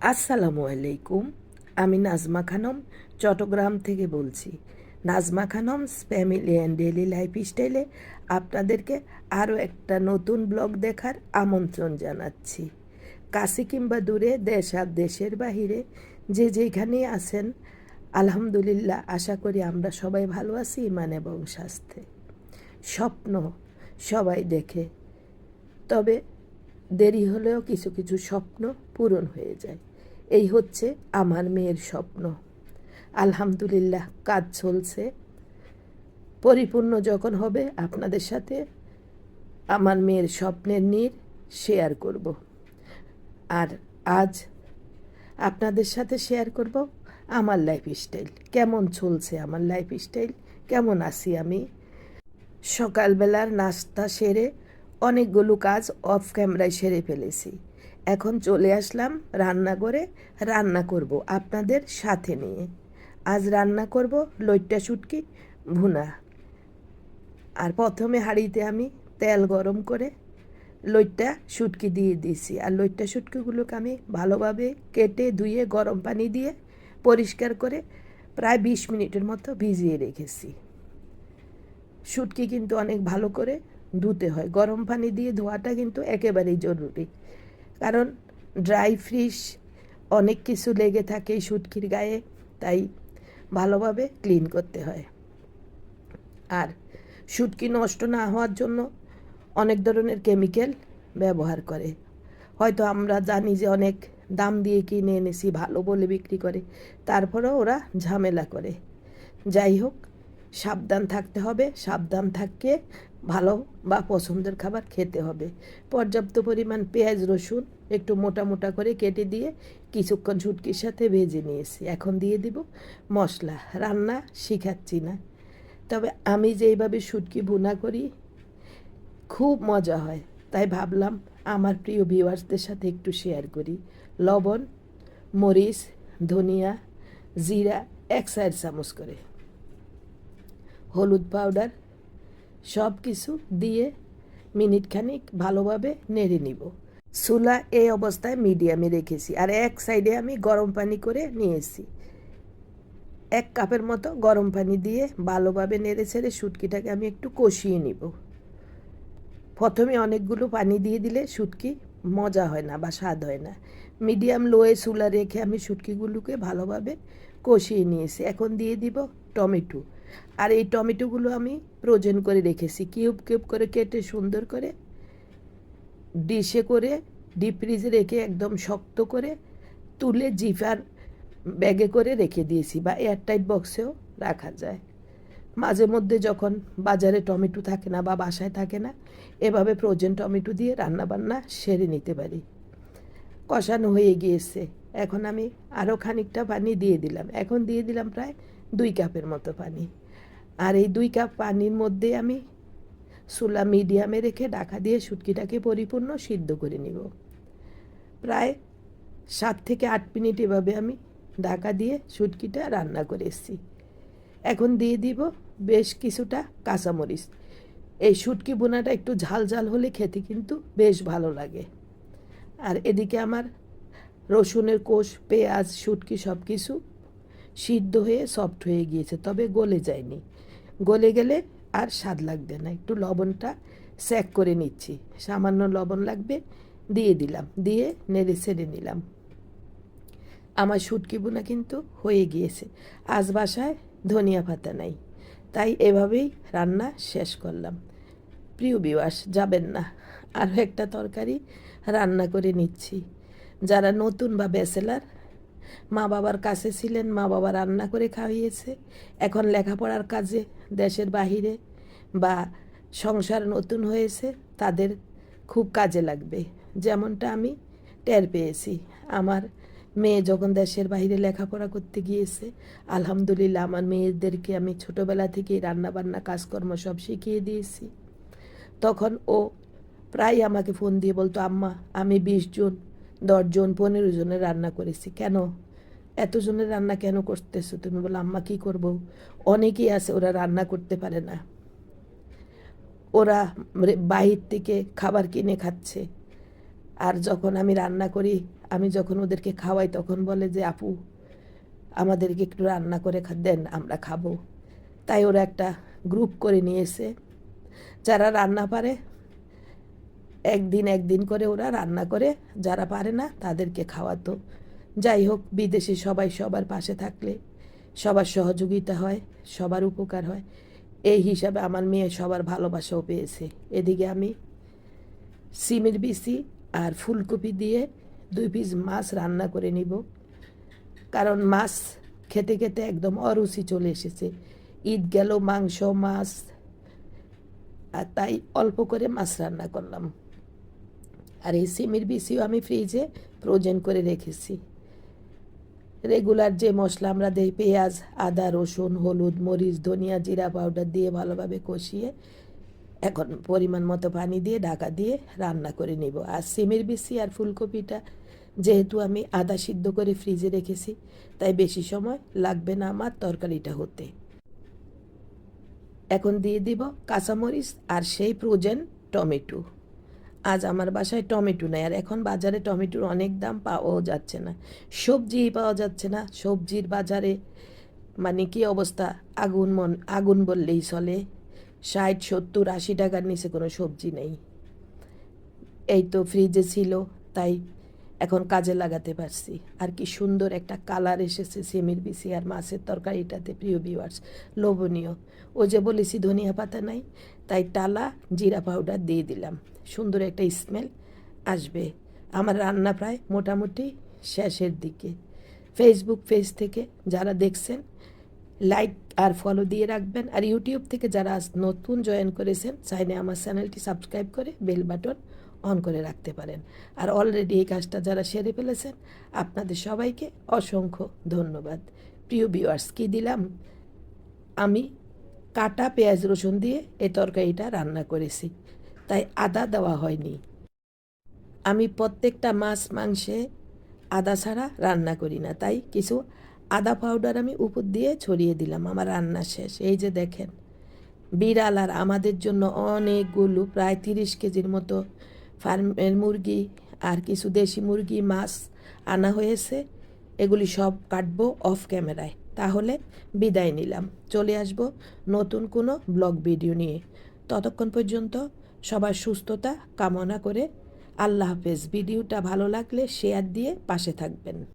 আসসালামু আলাইকুম, আমি নাজমা খানম, চট্টগ্রাম থেকে বলছি। Nazma Khanam's family and daily life স্টাইলে আপনাদেরকে আরও একটা নতুন ব্লগ দেখার আমন্ত্রণ জানাচ্ছি। কাছে কিংবা দূরে, দেশ আর দেশের বাহিরে যে যেখানেই আছেন, আলহামদুলিল্লাহ, আশা করি আমরা সবাই ভালো আছি ইমান এবং স্বাস্থ্যে। স্বপ্ন সবাই দেখে। তবে দেরি হলেও কিছু কিছু স্বপ্ন পূরণ হয়ে যায়। এই হচ্ছে আমার মেয়ের স্বপ্ন। আলহামদুলিল্লাহ, কাজ চলছে। পরিপূর্ণ যখন হবে, আপনাদের সাথে আমার মেয়ের স্বপ্নের নীর শেয়ার করব। আর আজ আপনাদের সাথে শেয়ার করব আমার লাইফ স্টাইল কেমন চলছে আমার লাইফ স্টাইল কেমন আছি আমি? সকালবেলার নাস্তা সেরে অনেকগুলো কাজ অফ ক্যামেরায় সেরে ফেলেছি। এখন চলে আসলাম রান্না করে রান্না করব আপনাদের সাথে নিয়ে। আজ রান্না করব লইট্টা শুটকি ভুনা। আর প্রথমে হাঁড়িতে আমি তেল গরম করে লইট্টা শুটকি দিয়ে দিয়েছি। আর লইট্টা শুটকিগুলোকে আমি ভালোভাবে কেটে ধুয়ে গরম পানি দিয়ে পরিষ্কার করে প্রায় বিশ মিনিটের মতো ভিজিয়ে রেখেছি। শুটকি কিন্তু অনেক ভালো করে ধুতে হয়। গরম পানি দিয়ে ধোয়াটা কিন্তু একেবারেই জরুরি। কারণ ড্রাই ফ্রিশ অনেক কিছু লেগে থাকে এই শুটকির গায়ে, তাই ভালোভাবে ক্লিন করতে হয়। আর শুটকি নষ্ট না হওয়ার জন্য অনেক ধরনের কেমিক্যাল ব্যবহার করে। হয়তো আমরা জানি যে অনেক দাম দিয়ে কিনে এনেছি, ভালো বলে বিক্রি করে, তারপরেও ওরা ঝামেলা করে। যাই হোক, সাবধান থাকতে হবে, সাবধান থাকতে ভালো বা পছন্দের খাবার খেতে হবে। পর্যাপ্ত পরিমাণ পেঁয়াজ, রসুন একটু মোটা মোটা করে কেটে দিয়ে কিছুক্ষণ ঝুটকির সাথে ভেজে নিয়েছি। এখন দিয়ে দিব মশলা। রান্না শিখাচ্ছি না। তবে আমি যেইভাবে শুটকি ভুনা করি, খুব মজা হয়। তাই ভাবলাম আমার প্রিয় ভিউয়ার্সদের সাথে একটু শেয়ার করি। লবণ, মরিচ, ধনিয়া, জিরা এক সাইড চামচ করে। হলুদ পাউডার সব কিছু দিয়ে মিনিট খানিক ভালোভাবে নেড়ে নিব। চুলা এই অবস্থায় মিডিয়ামে রেখেছি আর এক সাইডে আমি গরম পানি করে নিয়েছি। এক কাপের মতো গরম পানি দিয়ে ভালোভাবে নেড়ে ছেড়ে শুটকিটাকে আমি একটু কষিয়ে নিব। প্রথমে অনেকগুলো পানি দিয়ে দিলে শুটকি মজা হয় না বা স্বাদ হয় না। মিডিয়াম লোয়ে চুলা রেখে আমি শুটকিগুলোকে ভালোভাবে কষিয়ে নিয়েছি। এখন দিয়ে দিব টমেটো। আর এই টমেটোগুলো আমি প্রোজেন করে রেখেছি। কিউব কিউব করে কেটে সুন্দর করে ডিশে করে ডিপ ফ্রিজে রেখে একদম শক্ত করে তুলে জিফার ব্যাগে করে রেখে দিয়েছি বা এয়ারটাইট বক্সেও রাখা যায়। মাঝে মধ্যে যখন বাজারে টমেটো থাকে না বা বাসায় থাকে না, এভাবে ফ্রোজেন টমেটো দিয়ে রান্নাবান্না সেরে নিতে পারি। কষানো হয়ে গিয়েছে। এখন আমি আরও খানিকটা পানি দিয়ে দিলাম। এখন দিয়ে দিলাম প্রায় দুই কাপের মতো পানি। আর এই দুই কাপ পানির মধ্যে আমি চুলা মিডিয়ামে রেখে ডাকা দিয়ে শুটকিটাকে পরিপূর্ণ সিদ্ধ করে নিব। প্রায় সাত থেকে আট মিনিট এভাবে আমি ডাকা দিয়ে শুটকিটা রান্না করে এসেছি। এখন দিয়ে দিব বেশ কিছুটা কাঁচামরিচ। এই শুটকি বোনাটা একটু ঝাল ঝাল হলে খেতে কিন্তু বেশ ভালো লাগে। আর এদিকে আমার রসুনের কোষ, পেঁয়াজ শুটকি সব কিছু সিদ্ধ হয়ে সফট হয়ে গিয়েছে, তবে গলে যায়নি। গলে গেলে আর স্বাদ লাগবে না। একটু লবণটা স্যাক করে নিচ্ছি। সামান্য লবণ লাগবে, দিয়ে দিলাম। দিয়ে নেড়ে ছেড়ে নিলাম। আমার শুটকি বোনা কিন্তু হয়ে গিয়েছে। আজ বাসায় ধনিয়া পাতা নাই। তাই এভাবেই রান্না শেষ করলাম। প্রিয় বিবাস যাবেন না। আরও একটা তরকারি রান্না করে নিচ্ছি। যারা নতুন বা ব্যাচেলার মা বাবার কাছে ছিলেন, মা বাবা রান্না করে খাইয়েছে। এখন লেখাপড়ার কাজে দেশের বাহিরে বা সংসার নতুন হয়েছে, তাদের খুব কাজে লাগবে। যেমনটা আমি টের পেয়েছি। আমার মেয়ে যখন দেশের বাইরে লেখাপড়া করতে গিয়েছে, আলহামদুলিল্লাহ আমার মেয়েদেরকে আমি ছোটোবেলা থেকেই রান্নাবান্না, কাজকর্ম সব শিখিয়ে দিয়েছি। তখন ও প্রায় আমাকে ফোন দিয়ে বলতো, আম্মা, আমি বিশ জন দশজন, পনেরো জনের রান্না করেছি। কেন? এতজনের রান্না কেন করতেছো? তুমি বলো, আম্মা কী করব? অনেকেই আছে, ওরা রান্না করতে পারে না। ওরা বাহির থেকে খাবার কিনে খাচ্ছে। আর যখন আমি রান্না করি, আমি যখন ওদেরকে খাওয়াই, তখন বলে যে, আপু, আমাদেরকে একটু রান্না করে দেন, আমরা খাব। তাই ওরা একটা গ্রুপ করে নিয়েছে। যারা রান্না পারে একদিন একদিন করে ওরা রান্না করে, যারা পারে না তাদেরকে খাওয়াতো। যাই হোক, বিদেশে সবাই সবার পাশে থাকলে, সবার সহযোগিতা হয়, সবার উপকার হয়। এই হিসাবে আমার মেয়ে সবার ভালোবাসাও পেয়েছে। এদিকে আমি সিমের বিচি আর ফুলকপি দিয়ে দুই পিস মাছ রান্না করে নিব। কারণ মাছ খেতে খেতে একদম অরুচি চলে এসেছে। ঈদ গেল, মাংস, মাছ, আর তাই অল্প করে মাছ রান্না করলাম। আর এই সিমের বিচিও আমি ফ্রিজে ফ্রোজেন করে রেখেছি। রেগুলার যে মশলা আমরা দিই, পেঁয়াজ, আদা, রসুন, হলুদ, মরিচ, ধনিয়া, জিরা পাউডার দিয়ে ভালোভাবে কষিয়ে এখন পরিমাণ মতো পানি দিয়ে ঢাকা দিয়ে রান্না করে নিব। আর সিমের বিচি আর ফুলকপিটা যেহেতু আমি আদা সিদ্ধ করে ফ্রিজে রেখেছি, তাই বেশি সময় লাগবে না আমার তরকারিটা হতে। এখন দিয়ে দিব কাঁচামরিচ আর সেই ফ্রোজেন টমেটো। আজ আমার বাসায় টমেটো নেই, আর এখন বাজারে টমেটোর অনেক দাম পাওয়াও যাচ্ছে না। সবজি পাওয়া যাচ্ছে না, সবজির বাজারে মানে কি অবস্থা? আগুন মন, আগুন বললেই চলে। ষাট, সত্তর, আশি টাকার নিচে কোনো সবজি নেই। এই তো ফ্রিজে ছিল, তাই এখন কাজে লাগাতে পারছি। আর কি সুন্দর একটা কালার এসেছে সেমির বিসি আর মাছের তরকারিটাতে, প্রিয় ভিউয়ার্স লোভনীয়। ও যে বলেছি ধনিয়া পাতা নাই, তাই টালা, জিরা পাউডার দিয়ে দিলাম। সুন্দর একটা স্মেল আসবে। আমার রান্না প্রায় মোটামুটি শেষের দিকে। ফেসবুক পেজ থেকে যারা দেখছেন লাইক আর ফলো দিয়ে রাখবেন। আর ইউটিউব থেকে যারা নতুন জয়েন করেছেন, চাইলে আমার চ্যানেলটি সাবস্ক্রাইব করে বেল বাটন অন করে রাখতে পারেন। আর অলরেডি এই কাজটা যারা সেরে ফেলেছেন, আপনাদের সবাইকে অসংখ্য ধন্যবাদ। প্রিয় ভিউয়ার্স কী দিলাম? আমি কাটা পেঁয়াজ রসুন দিয়ে এই তরকারিটা রান্না করেছি। তাই আদা দেওয়া হয়নি। আমি প্রত্যেকটা মাছ, মাংসে আদা ছাড়া রান্না করি না। তাই কিছু আদা পাউডার আমি উপর দিয়ে ছড়িয়ে দিলাম। আমার রান্না শেষ। এই যে দেখেন, বিড়াল আর আমাদের জন্য অনেকগুলো, প্রায় তিরিশ কেজির মতো ফার্মের মুরগি আর কিছু দেশি মুরগি, মাছ আনা হয়েছে। এগুলি সব কাটবো অফ ক্যামেরায় তাহলে বিদায় নিলাম। চলে আসব নতুন কোনো ব্লগ ভিডিও নিয়ে। ততক্ষণ পর্যন্ত সবার সুস্থতা কামনা করে আল্লাহ হাফেজ। ভিডিওটা ভালো লাগলে শেয়ার দিয়ে পাশে থাকবেন।